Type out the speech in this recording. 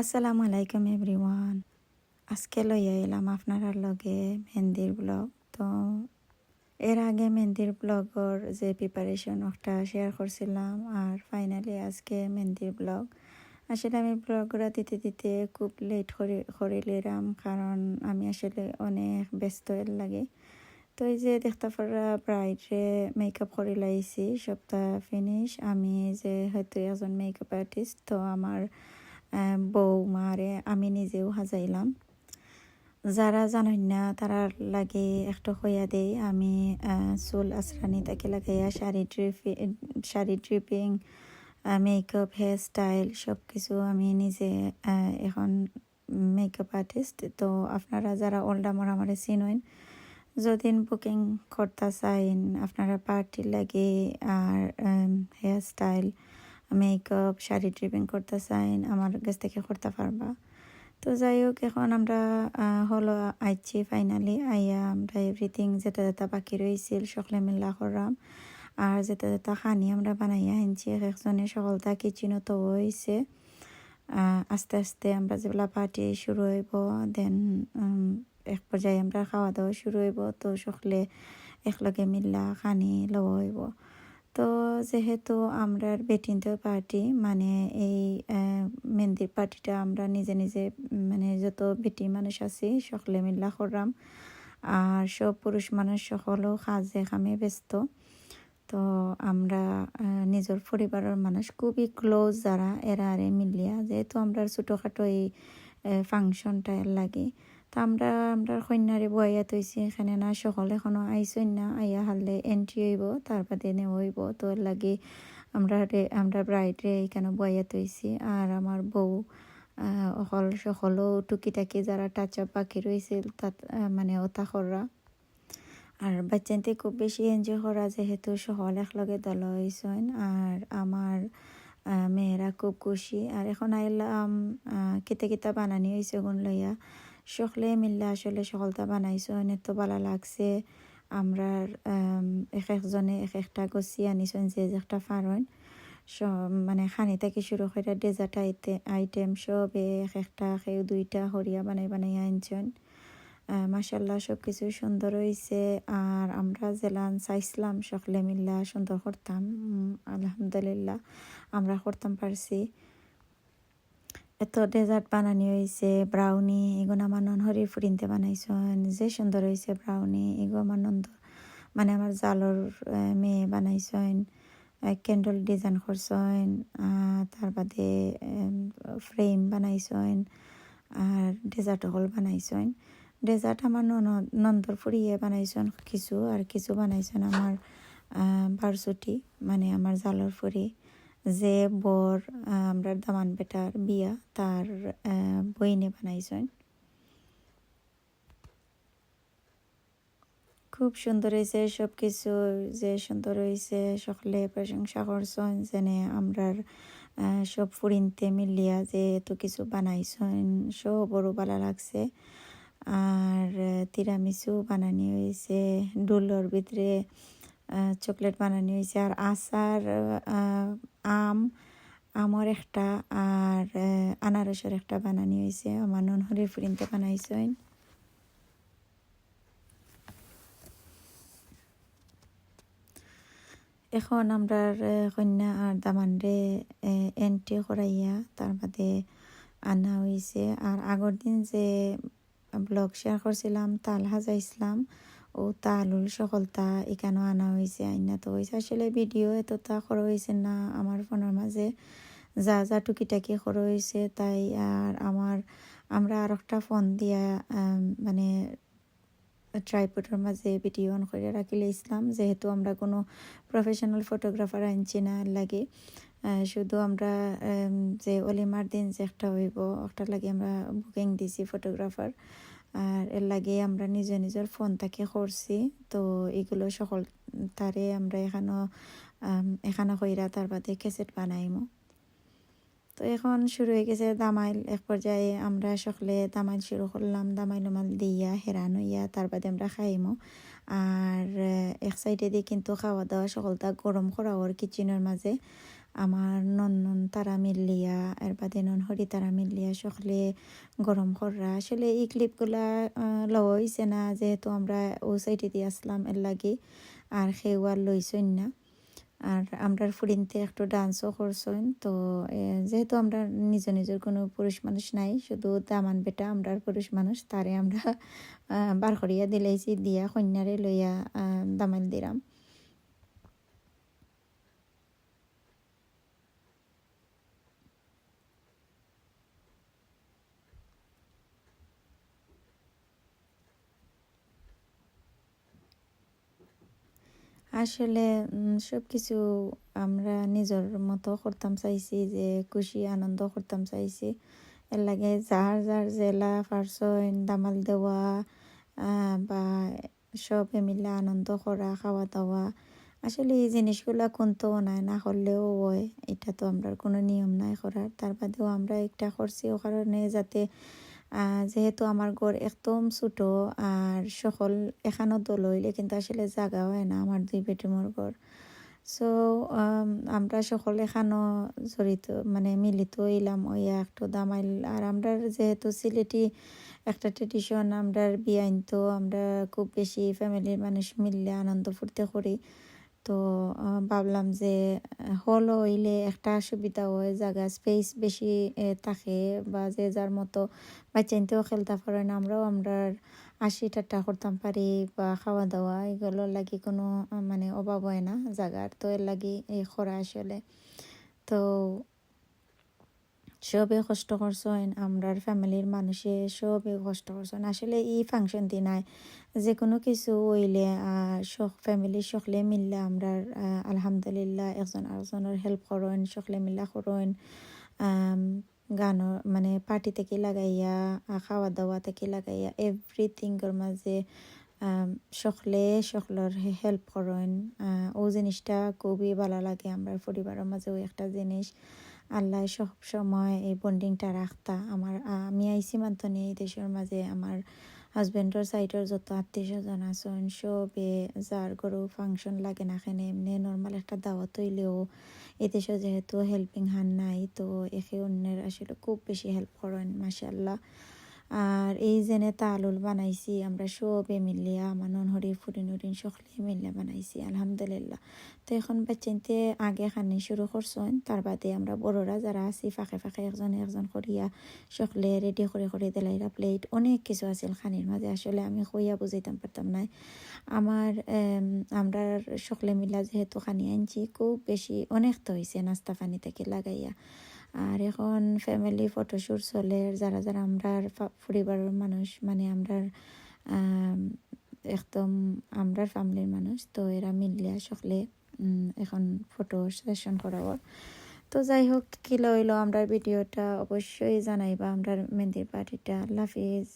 আসসালামু আলাইকুম এভরিওয়ান। আজকে লইয়া এলাম আপনার লগে মেহেন্দির ব্লগ। তো এর আগে মেহেন্দির ব্লগর যে প্রিপারেশন একটা শেয়ার করছিলাম আর ফাইনালি আজকে মেহেন্দির ব্লগ। আসলে আমি ব্লগরা দিতে দিতে খুব লেট করে লিলাম কারণ আমি আসলে অনেক ব্যস্ত লাগে। তো এই যে দেখতে পারা ব্রাইডে মেকআপ করে লাইছি, সপ্তাহ ফিনিশ আমি যে হয়তো একজন মেকআপ আর্টিস্ট তো আমার বউ মারে আমি নিজেও হাজাইলাম যারা জানেন না তারা লাগে একটা হইয়া দেই, আমি চুল আশ্রানি তাকে লাগাইয়া sari ট্রিপি, sari draping makeup hair style সব কিছু আমি নিজে এখন মেকআপ আর্টিস্ট তো আপনারা যারা ওল্ডামর আমার চিনইন, যদিন বুকিং করতে চাইন, আপনারা পার্টি লাগে আর hair style makeup sari draping করতে চাইন আমার কাছ থেকে করতে পারবা। তো যাই হোক, এখন আমরা হলো আইছি ফাইনালি আইয়া আমরা এভরিথিং যেটা যেটা বাকি রয়েছিল সকলে মিল্লা করলাম। আর যেটা যেটা খানি আমরা বানাইয়া আনছি একজনে সকলটা কিচেনও তো হয়েছে? আস্তে আস্তে আমরা যেগুলা পার্টি শুরু হইব দেন এক পর্যায়ে আমরা খাওয়া দাওয়া শুরু হইব, তো সকলে একলগে মিল্লা খানি লওয়া হইব। তো যেহেতু আমরা বেটিনতে পার্টি মানে এই মেহেন্দির পার্টিটা আমরা নিজে নিজে মানে যত বেটি মানুষ আছি, সকলে মিল্লা করলাম আর সব পুরুষ মানুষ সকলও কাজে কামে ব্যস্ত। তো আমরা নিজের পরিবারের মানুষ খুবই ক্লোজ যারা, এরা আরে মিলিয়া যেহেতু আমরা ছোটোখাটো এই ফাংশনটা লাগে। তো আমরা আমরা কন্যারে বইয়া তৈছি এখানে না সকল এখনও আইসই না, আইয়া হারলে এন্ট্রি হইব তার বাদে নেওয়া হইব। তো লাগে আমরা আমরা ব্রাইডে এখানে বইয়া তৈছি আর আমার বউ অকল সকলও টুকিটাকি যারা টাচ আপ বাকি রয়েছিল তাত মানে ওতা করা আর বাচ্চাতে খুব বেশি এনজয় করা যেহেতু সকল একলগে দল হয়েছেন আর আমার মেয়েরা খুব খুশি। আর এখন আইলাম কেতে কেতা বানানি হয়েছে গুণ লইয়া। সকলে মিললে আসলে সকলটা বানাইছো অনেক তো ভালো লাগছে। আমরা এক একজনে এক একটা গছি আনিছেন, যে একটা ফারন মানে খানি থেকে শুরু করে ডেজার্ট আইটেম সব এক একটা খেয়ে দুইটা হরিয়া বানাই বানাই আনছেন। মাসাল্লাহ সব কিছু সুন্দর হয়েছে আর আমরা জেলান চাইছিলাম, সকলে মিল্লা সুন্দর করতাম। আলহামদুলিল্লাহ আমরা করতাম পারছি। এত ডেজার্ট বানানি হয়েছে ব্রাউনি এগুলো আমার ননহরি ফুরিনতে বানাইছেন যে সুন্দর হয়েছে ব্রাউনি এগো আমার নন্দ মানে আমার জালর মেয়ে বানাইছেন ক্যান্ডেল ডিজাইন করছেন তার বাদে ফ্রেম বানাইছেন, আর ডেজার্ট হল বানাইছেন। ডেজার্ট আমার নন্দর ফুরিয়ে বানাইছেন কিছু, আর কিছু বানাইছেন আমার বারসুটি মানে আমার জালর ফুরি। যে বর আমরা দামান বেটার বিয়া তার বইনে বানাইছেন। খুব সুন্দর হয়েছে সব কিছু যে সুন্দর হয়েছে সকলে প্রশংসা করছেন যেনে আমরার সব ফুরিনতে মিলিয়া যে এত কিছু বানাইছেন, সব বড় ভালো লাগছে। আর, তিরামিসু বানানি হয়েছে ডুলোর ভিতরে চকলেট বানানি হয়েছে আর আচার আম, আমর একটা আর আনারসের একটা বানানি হয়েছে আমার ননহরির ফুরিনতে বানাইছেন। এখন আমরা কন্যা আর দামানরে এন্ট্রি করাইয়া তার বাদে আনা হয়েছে আর আগর দিন যে ব্লগ শেয়ার করছিলাম তাল হাজা ইসলাম ও তালুল সকলতা এখানেও আনা হয়েছে, আইনা তো হয়েছে। আসলে ভিডিও এত তা করা হয়েছে না, আমার ফোনের মাঝে যা যা টুকিটাকি করা হয়েছে তাই আর আমার, আমরা আর একটা ফোন দিয়া মানে ট্রাইপোডের মাঝে ভিডিও অন করে রাখিলে ইসলাম। যেহেতু আমরা কোনো প্রফেশনাল ফটোগ্রাফার আনছি না লাগে শুধু আমরা যে অলিমার দিন যে একটা হইব, একটা লাগে আমরা বুকিং দিছি ফটোগ্রাফার আর এর লাগে আমরা নিজে নিজের ফোন তাকে করছি তো এগুলো সকল তারে আমরা এখানেও এখানে কইরা তার বাদে ক্যাসেট বানাইমো। তো এখন শুরু হয়ে গেছে দামাইল। এক পর্যায়ে আমরা সকলে দামাইল শুরু করলাম। দামাইল মাল দিয়া, হেরান হইয়া তার বাদে আমরা খাইমো। আর এক সাইডে দিয়ে কিন্তু খাওয়া দাওয়া সকলটা গরম করা ওর কিচেনের মাঝে। আমার নন নন তারা মিল্লিয়া এর বাদে নন হরি তারা মিল্লিয়া সকলে গরম কররা। আসলে এই ক্লিপগুলা লওয়া হয়েছে না, যেহেতু আমরা ও সাইডে দিয়ে আসলাম এর লাগে, আর আর লইছইন না। আর আমরা ফুরিনতে একটু ডান্সও করছেন, তো যেহেতু আমরা নিজ নিজের কোনো পুরুষ মানুষ নাই, শুধু দামান বেটা আমরা পুরুষ মানুষ, তারে আমরা বার করিয়া দিলাইছি, দিয়া কন্যারে লইয়া দামাল দিলাম আসলে সব কিছু আমরা নিজের মতো করতাম চাইছি যে, খুশি, আনন্দ করতাম চাইছি। এর লাগে যার যার জেলা ফার্সইন দামাল দেওয়া বা সব মিলে আনন্দ করা খাওয়া দাওয়া আসলে এই জিনিসগুলো কোনতো নাই, না করলেও হয়। এটা তো আমরা কোনো নিয়ম নাই করার। তার বাদেও আমরা একটা করছি, ও কারণে যাতে যেহেতু আমার ঘর একদম ছোটো, আর সকল এখানো দল হইলে কিন্তু আসলে জায়গা হয় না আমার দুই বেডরুমের ঘর। সো আমরা সকল এখানো জড়িত মানে মিলিত হইলাম ওই একটু দামাইল। আর আমরা যেহেতু সিলেটি একটা ট্রেডিশন আমরা বিয়াইন তো আমরা খুব বেশি ফ্যামিলির মানুষ মিললে আনন্দ ফুর্তি করি। তো ভাবলাম যে, হল হইলে একটা সুবিধা হয়, জায়গা স্পেস বেশি থাকে বা যে যার মতো বাচ্চাইতেও খেলতে পারে না। আমরাও আমরা আশি ঠাট্টা করতাম পারি বা খাওয়া দাওয়া এগুলো লাগি কোনো মানে অভাব হয় না জায়গার। তো এর লাগি এই খরা আসলে। তো সবে কষ্ট করছেন, আমরার ফ্যামিলির মানুষে সবে কষ্ট করছেন। আসলে এই ফাংশন দিনায় যে কোনো কিছু হইলে সব ফ্যামিলির সকলে মিললে আমরা আলহামদুলিল্লাহ একজন আরেকজনের হেল্প করেন, সকলে মিল্লা করেন। গানর মানে পার্টি থেকে লাগাইয়া খাওয়া দাওয়া থেকে লাগাইয়া এভরিথিংয়ের মাঝে সকলে, সকলের হেল্প করেন। ও জিনিসটা খুবই ভালো লাগে আমরা পরিবারের মাঝেও একটা জিনিস। আল্লাহ সব সময় এই বন্ডিংটা রাখতা। আমার আমি আইসি নিয়ে এই দেশের মাঝে। আমার হাজবেন্ডর সাইডের যত আত্মীয় স্বজন আছেন, সবে যার গরু ফাংশন লাগে না এখানে এমনি নর্মাল একটা দাওয়াত হইলেও দেশে যেহেতু হেল্পিং হান নাই, তো একে অন্যের আসলে খুব বেশি হেল্প করেন মাসাল্লাহ আর এই জেনে তালুল বানাইছি, আমরা সবে মিলিয়া আমার ননহরি ফুরিন উরিন সকলে মিলিয়া বানাইছি, আলহামদুলিল্লাহ। তো এখন বাচ্চাইতে আগে খানি শুরু করছেন, তার বাদে আমরা বড়রা যারা আছি, ফাঁকে ফাঁকে একজন একজন করিয়া সকলে রেডি করে করে দিলাইরা প্লেট অনেক কিছু আছিল খানির মাঝে, আসলে আমি কইয়া বুঝাইতাম পারতাম নাই। আমার আমরা সকলে মিলা যেহেতু খানি আনছি, খুব বেশি অনেক তো হয়েছে নাস্তা পানি থেকে লাগাইয়া। আর এখন ফ্যামিলি ফটোশ্যুট চলে, যারা যারা আমরা পরিবারের মানুষ মানে আমরা একদম আমরার ফ্যামিলির মানুষ, তো এরা মিললে সকলে এখন ফটো সেশন করাবো। তো যাই হোক, কি লইল আমরা ভিডিওটা অবশ্যই জানাইবা আমরা মেহেন্দির পার্টিটা আল্লাহ হাফিজ।